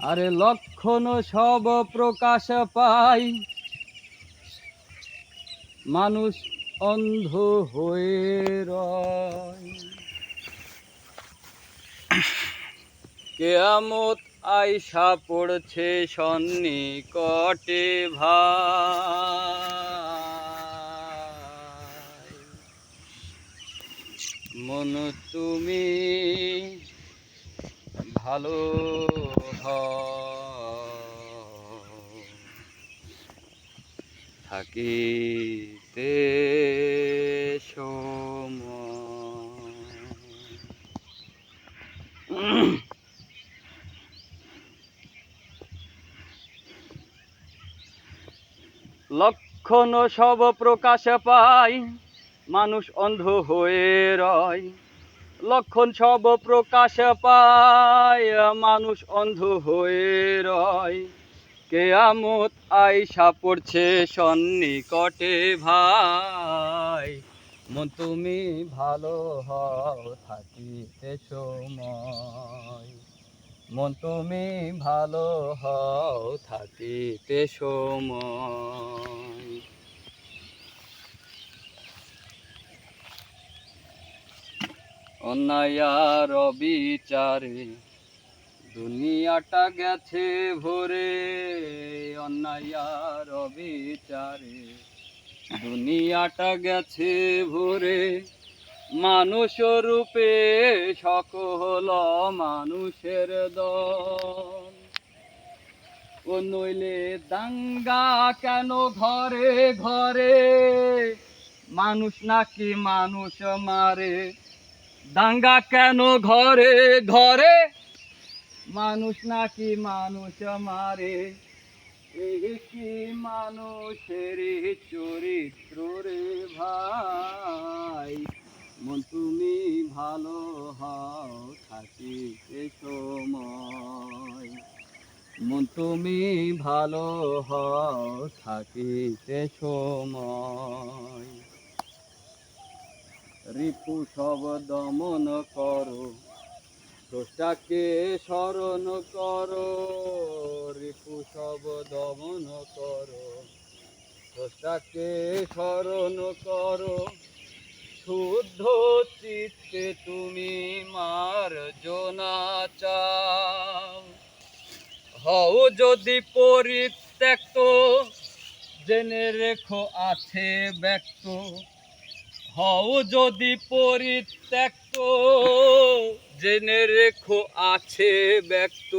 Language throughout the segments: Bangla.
আরে লক্ষণ সব প্রকাশ পাই। মানুষ অন্ধ হয়ে রয়। কেয়ামত আইসা পড়ছে সন্নিকটে ভাই। মন তুমি ভালো। থাকিতে সময় লক্ষণ সব প্রকাশ পায় মানুষ অন্ধ হয়ে রয় লক্ষণ সব প্রকাশ পায়, মানুষ অন্ধ হয়ে রয়। কেয়ামত আইসা পড়ছে সন্নিকটে ভাই। মন তুমি ভালো হও, থাকিতে সময়। মন তুমি ভালো হও, থাকিতে সময়। অন্যায়ার বিচারে দুনিয়াটা গেছে ভরে, অন্যায়ার বিচারে দুনিয়াটা গেছে ভরে মানুষ রূপে সকল মানুষের দল। ও নইলে দাঙ্গা কেন ঘরে ঘরে? মানুষ নাকি মানুষ মারে? দাঙ্গা কেন ঘরে ঘরে? মানুষ নাকি মানুষ মারে এই কি মানুষের চরিত্র রে ভাই? মন তুমি ভালো হও থাকিতে সময়। মন তুমি ভালো হও থাকিতে সময়। রিপু সব দমন করো। স্রষ্টাকে স্মরণ করো। রিপু সব দমন করো। স্রষ্টাকে স্মরণ করো। শুদ্ধ চিত্তে তুমি মার জোনা চাও। হও যদি পরিত্যক্ত, জেনে রেখো আছে ব্যক্ত। হও যদি পরিত্যক্ত, জেনে রেখো আছে ব্যক্ত।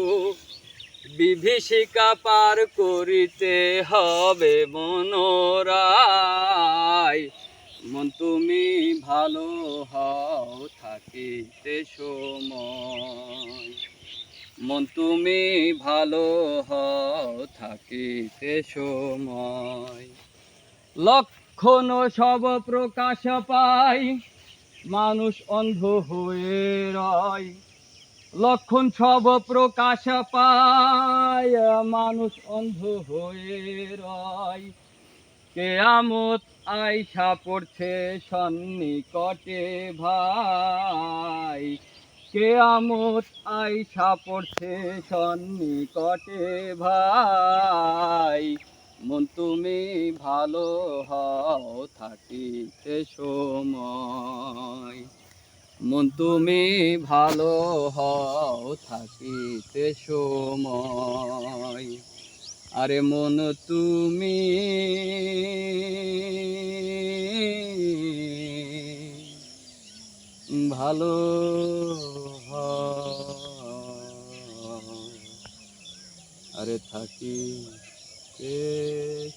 বিভীষিকা পার করিতে হবে মনোরায়। মন তুমি ভালো হও, থাকিতে সময়। মন তুমি ভালো হও, থাকিতে সময়। লক্ষণ সব প্রকাশ পাই? মানুষ অন্ধ হয়ে রয়। লক্ষণ সব প্রকাশ পায়, মানুষ অন্ধ হয়ে রয়। কেয়ামত আইসা পড়ছে সন্নিকটে ভাই। কেয়ামত আইসা পড়ছে সন্নিকটে ভাই। মন তুমি ভালো হও থাকিতে সময় মন তুমি ভালো হও থাকিতে সময় আরে মন তুমি ভালো। আরে থাকি সময়